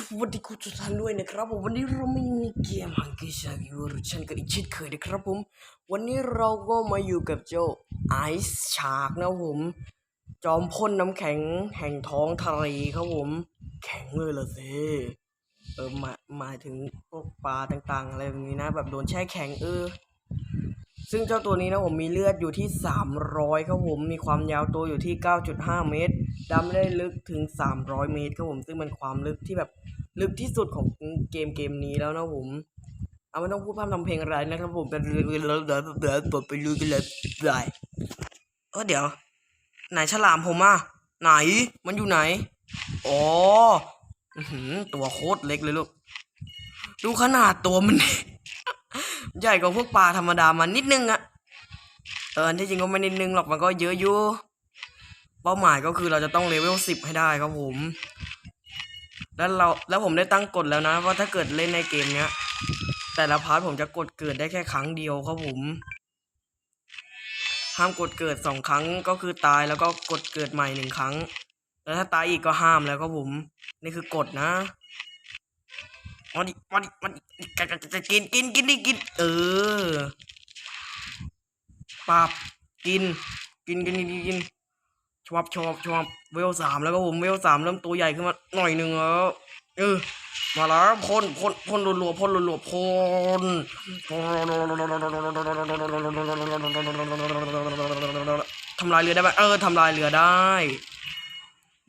สวัสดีคุณทุกท่านด้วยนะครับผมวันนี้เราไม่มีเกมฮังกี้ชากิวรุชันกันอีกเช่นเคยนะครับผม วันนี้เราก็มาอยู่กับเจ้าไอซ์ชาร์กนะผม จอมพ่นน้ำแข็งแห่งท้องทะเลครับผม แข็งเลยละสิเออหมายหมายถึงพวกปลาต่างๆ อะไรแบบนี้นะ แบบโดนแช่แข็งเออ ซึ่งเจ้าตัวนี้นะผมมีเลือดอยู่ที่ 300ครับผมมีความยาวตัวอยู่ที่ 9.5 เมตรดำได้ลึกถึง 300 เมตรครับผมซึ่งเป็นความลึกที่แบบลึกที่สุดของเกมเกมนี้แล้วนะผมเอาไม่ต้องพูดพร่ำทำเพลงอะไรนะครับผมเป็นเดี๋ยวเดี๋ยวเดี๋ยวเดี๋ยวไปลุยกันเลยได้เออเดี๋ยว ไหนฉลามผมอะไหนมันอยู่ไหนอ๋อหือตัวโคตรเล็กเลยลูกดูขนาดตัวมัน ใหญ่กว่าพวกปลาธรรมดามันนิดนึงอะเออที่จริงก็ไม่นิดนึงหรอกมันก็เยอะอยู่เป้าหมายก็คือเราจะต้องเลเวลสิบให้ได้ครับผม แล้วเราแล้วผมได้ตั้งกฎแล้วนะ ว่าถ้าเกิดเล่นในเกมเนี้ย แต่ละพาร์ทผมจะกดเกิดได้แค่ครั้งเดียวครับผมห้ามกดเกิดสองครั้งก็คือตายแล้วก็กดเกิดใหม่หนึ่งครั้ง แล้วถ้าตายอีกก็ห้ามแล้วครับผม นี่คือกฎนะ มาดิมาดิมาดิกกินกินกินดิกิน เออปาบกินกิน กินกินกินกินชอบชอบชอบเวลสามแล้วก็ผมเวลสามเริ่มตัวใหญ่ขึ้นมาหน่อยหนึ่งแล้วเออมาแล้วพ่นพ่นพ่นรัวๆพ่นรัวๆพ่นทำลายเรือได้ไหมเออทำลายเรือได้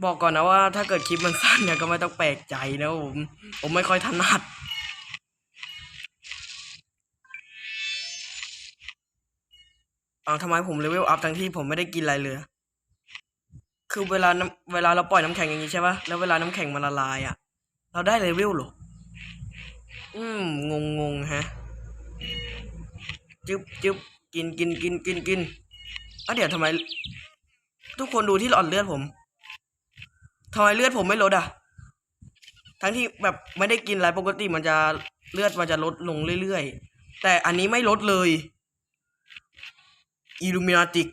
บอกก่อนนะว่าถ้าเกิดคลิปมันสั้นเนี่ยก็ไม่ต้องแปลกใจนะผม ผมไม่ค่อยถนัด เอาทำไมผมเลเวลอัพทั้งที่ผมไม่ได้กินอะไรเลย คือเวลาเวลาเราปล่อยน้ำแข็งอย่างนี้ใช่ปะแล้วเวลาน้ำแข็งมันละลายอะ่ะ เราได้เลเวลหรอ อืม งงงงฮะ จึ๊บจึ๊บกินกินกินกินกินอะเดี๋ยวทำไม ทุกคนดูที่หลอดเลือดผม ทำไมเลือดผมไม่ลดอะ ทั้งที่แบบไม่ได้กินอะไรปกติมันจะเลือดมันจะลดลงเรื่อยๆ แต่อันนี้ไม่ลดเลยอิลูมินาติก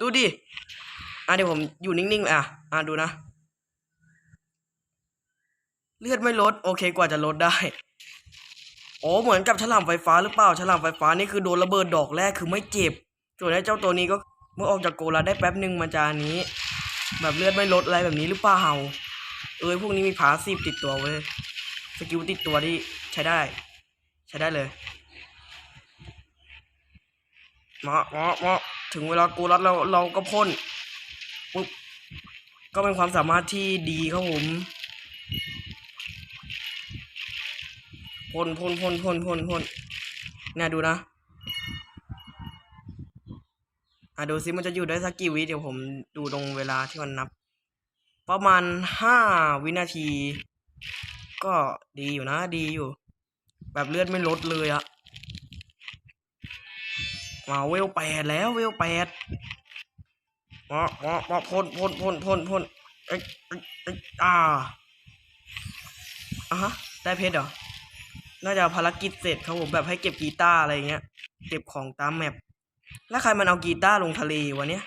ดูดิ อะเดี๋ยวผมอยู่นิ่งๆ อะ อะดูนะ เลือดไม่ลด โอเคกว่าจะลดได้โอ้เหมือนกับฉลามไฟฟ้าหรือเปล่าฉลามไฟฟ้านี่คือโดนระเบิดดอกแรกคือไม่เจ็บ ส่วนไอ้เจ้าตัวนี้ก็ เมื่อออกจากโกลาได้แป๊บหนึ่งมันจะอันนี้ แบบเลือดไม่ลดอะไรแบบนี้หรือเปล่าเอ้ยพวกนี้มีพาสซีฟติดตัวเว้ยสกิลติดตัวที่ใช้ได้ ใช้ได้เลยมามามาถึงเวลาโกลัดเราเราก็พ่นปุ๊บก็เป็นความสามารถที่ดีครับผมพ่นพ่นพ่นพ่นพ่นพ่นเนี่ยดูนะ อะดูซิมันจะอยู่ได้สักกี่วิเดี๋ยวผมดูตรงเวลาที่มันนับ ประมาณห้าวินาที ก็ดีอยู่นะดีอยู่ แบบเลือดไม่ลดเลยอะมาเวลแปดแล้วเวลแปดมามามาพ่นพ่นพ่นพ่นพ่นเอ้ยเอ้ยเอ้ยอ่าอะฮะได้เพชรเหรอ น่าจะภารกิจเสร็จครับผมแบบให้เก็บกีตาร์อะไรเงี้ย เก็บของตามแมป แล้วใครมันเอากีตาร์ลงทะเลวะเนี้ย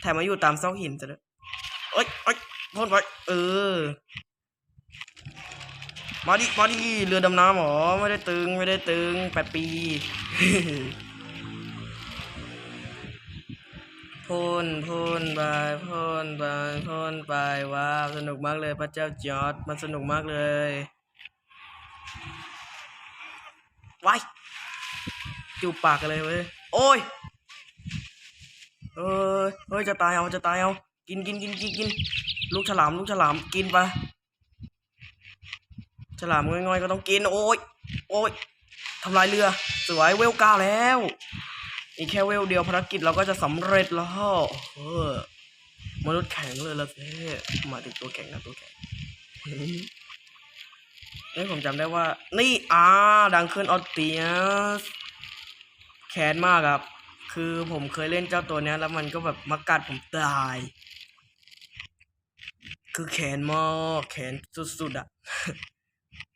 แถมมาอยู่ตามซอกหินซะด้วยเอ้ยเอ้ยพ่นไปเออ มาดิ มาดิ เรือดำน้ำหรอ ไม่ได้ตึง ไม่ได้ตึงแปดปีพ่นพ่นไปพ่นไปพ่นไปว้าวสนุกมากเลยพระเจ้าจอร์ดมันสนุกมากเลยว้ายจูบปากกันเลยเว้ย โอ้ย เอ้ยเฮ้ยจะตายเอาจะตายเอากินกินกินกินกินลูกฉลามลูกฉลามกินไปฉลามง่อยๆก็ต้องกินโอ้ยโอ้ยทำลายเรือ สวยเวลเก้าแล้ว อีกแค่เวลเดียวภารกิจเราก็จะสำเร็จแล้วเออมนุษย์แข็งเลยละเซ่มาถึงตัวแข็งนะตัวแข็งนี่ผมจำได้ว่า นี่อ่าดังขึ้นออสเตียสแค้นมากครับ คือผมเคยเล่นเจ้าตัวเนี้ยแล้วมันก็แบบมากัดผมตาย คือแค้นมากแค้นสุดๆอะ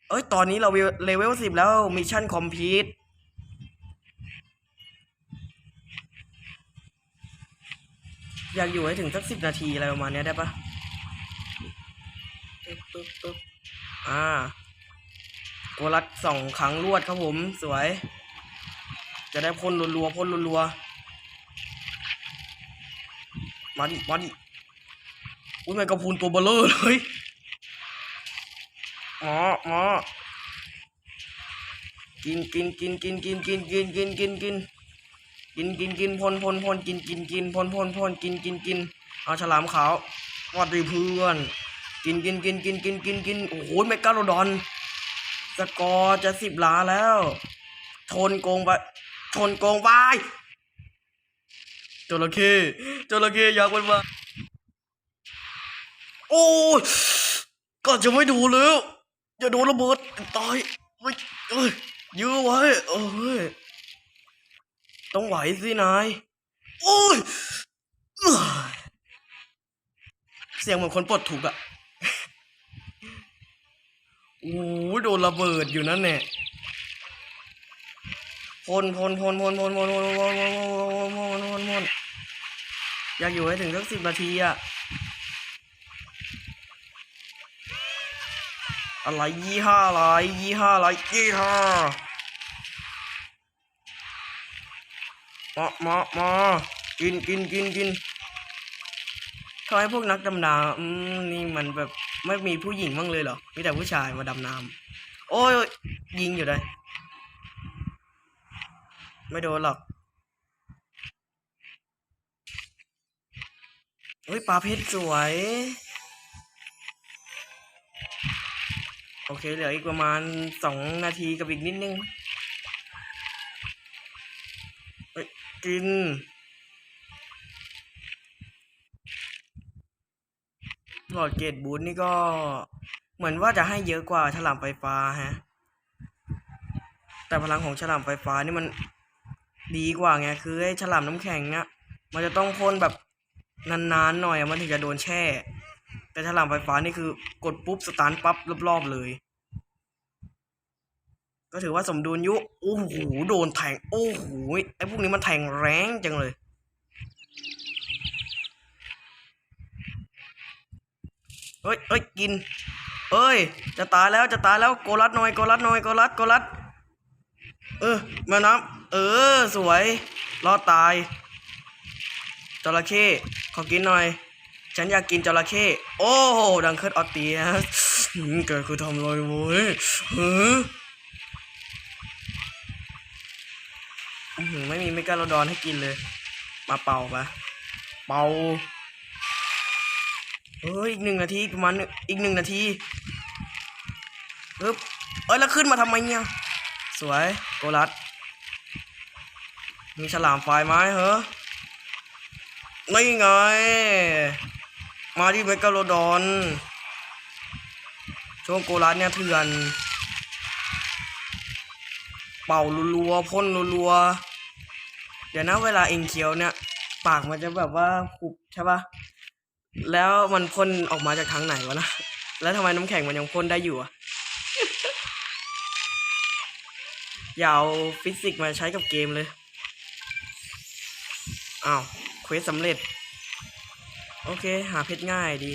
เอ้ย ตอนนี้เราเลเวลสิบแล้วมิชชั่นคอมพลีทอยากอยู่ให้ถึงสักสิบนาทีอะไรประมาณเนี้ยได้ปะปึ๊บปึ๊บอ่าโกลัดสองครั้งรวดครับผม สวย จะได้พ่นรัวๆพ่นรัวๆ มาดิมาดิอุ้ยแมงกะพรุนตัวเบลเลอร์เลยหมอหมอกินกินกินกินกินกินกินกินกินกินกินกินกินพนพนพนกินกินกินพนพนพนกินกินกินเอาฉลามขาววัดดีเพื่อนกินกินกินกินกินกินกินโอ้โหเมกาโลดอน สกอร์จะสิบล้านแล้ว ชนโกงไปชนโกงไป จระเข้จระเข้อยากมันมา โอ้ยก็จะไม่ดูแล้วอย่าโดนระเบิดตายเฮ้ยเอ้ยยื้อไว้เอ้ยต้องไหวสินายโอ้ยเอ้ยเสียงเหมือนคนปลดถูกอะโอ้โดนระเบิดอยู่นั่นแน่ พ่นพ่นพ่นพนพนพนพนพนพนพนพนพนพนอยากอยู่ให้ถึงสักสิบนาทีอะอะไรยี่ห้าอะไรยี่ห้าอะไรยี่ห้ามามามากินกินกินกินทำไมพวกนักดำน้ำอืมนี่มันแบบไม่มีผู้หญิงบ้างเลยเหรอมีแต่ผู้ชายมาดำน้ำโอ้ยโอ้ยยิงอยู่เลย ไม่โดนหรอกเฮ้ยปลาเพชรสวย โอเค เหลืออีกประมาณสองนาทีกับอีกนิดนึงเอ้ยกินหลอดเกตบูทนี่ก็เหมือนว่าจะให้เยอะกว่าฉลามไฟฟ้าฮะ แต่พลังของฉลามไฟฟ้านี่มัน ดีกว่าไงคือไอ้ฉลามน้ำแข็งอะมันจะต้องพ่นแบบนานๆหน่อยมันถึงจะโดนแช่ แต่ฉลามไฟฟ้านี่คือกดปุ๊บสตาร์ทปั๊บรอบๆเลย ก็ถือว่าสมดุลยุโอ้โหโดนแทงโอ้โหไอ้พวกนี้มันแทงแรงจังเลยเฮ้ยเฮ้ยกิน เอ้ย จะตายแล้วจะตายแล้วโกรัดหน่อยโกรัดหน่อยโกรัดโกรัด เออแม่น้ำ ออ สวย รอดตาย จระเข้ ขอกินหน่อย ฉันอยากกินจระเข้ โอ้โห ดังเคิร์ดออตเตียสหืมแกคือทำอะไรเว้ยเฮ้ออื้อหือไม่มีเมกาโลดอนให้กินเลย มาเป่าปะเป่าเฮ้ยอีกหนึ่งนาทีประมาณหนึ่งอีกหนึ่งนาทีปึ๊บเอ้ยแล้วขึ้นมาทำไมเนี่ย สวย โกรัด มีฉลามไฟไหมเหรอนี่ไง มาที่เมกาโลดอนช่วงโกรัสเนี่ยเถื่อน เป่ารัวๆพ่นรัวๆเดี๋ยวนะเวลาเองเคี้ยวเนี่ย ปากมันจะแบบว่าหุบใช่ปะแล้วมันพ่นออกมาจากทางไหนวะนะ แล้วทำไมน้ำแข็งมันยังพ่นได้อยู่อะอย่าเอาฟิสิกส์มาใช้กับเกมเลย อ้าวเควสสำเร็จ โอเค หาเพชรง่ายดี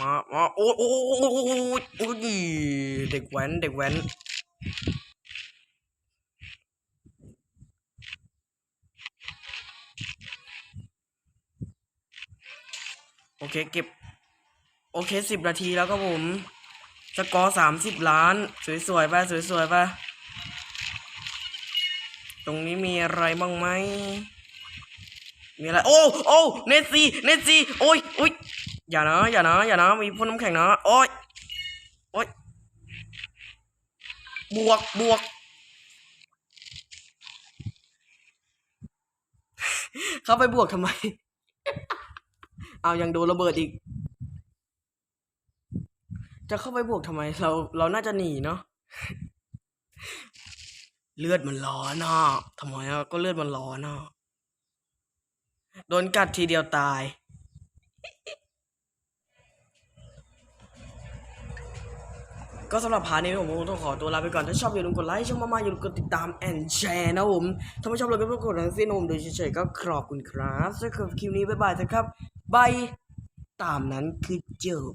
มามาโอ้โอ้โอ้โอ้โอ้โอ้โอ้ยเด็กแว้นเด็กแว้นโอเคเก็บ โอเคสิบนาทีแล้วครับผม สกอร์สามสิบล้าน สวยๆไปสวยๆไป ตรงนี้มีอะไรบ้างไหม มีอะไร โอ้ โอ้ เนสซี่ เนสซี่ โอ้ยโอ้ยอย่านะ อย่านะ อย่านะ มีพ่นน้ำแข็งนะ โอ้ยโอ้ยบวก บวก เข้าไปบวกทำไม เอายังโดนระเบิดอีก จะเข้าไปบวกทำไม เรา เราน่าจะหนีเนาะ เลือดมันร้อนอะทำไมอะก็เลือดมันร้อนอะโดนกัดทีเดียวตาย ก็สำหรับพาร์ทนี้ผมคงต้องขอตัวลาไปก่อน ถ้าชอบอย่าลืมกดไลค์ช่องมาๆอย่าลืมกดติดตามแอนแชร์นะผม ถ้าไม่ชอบเราก็ไม่กดทั้งสิ้นนะผมโดยเฉยๆก็ขอบคุณครับสำหรับคลิปนี้บ๊ายบายนะครับบายตามนั้นคือจบ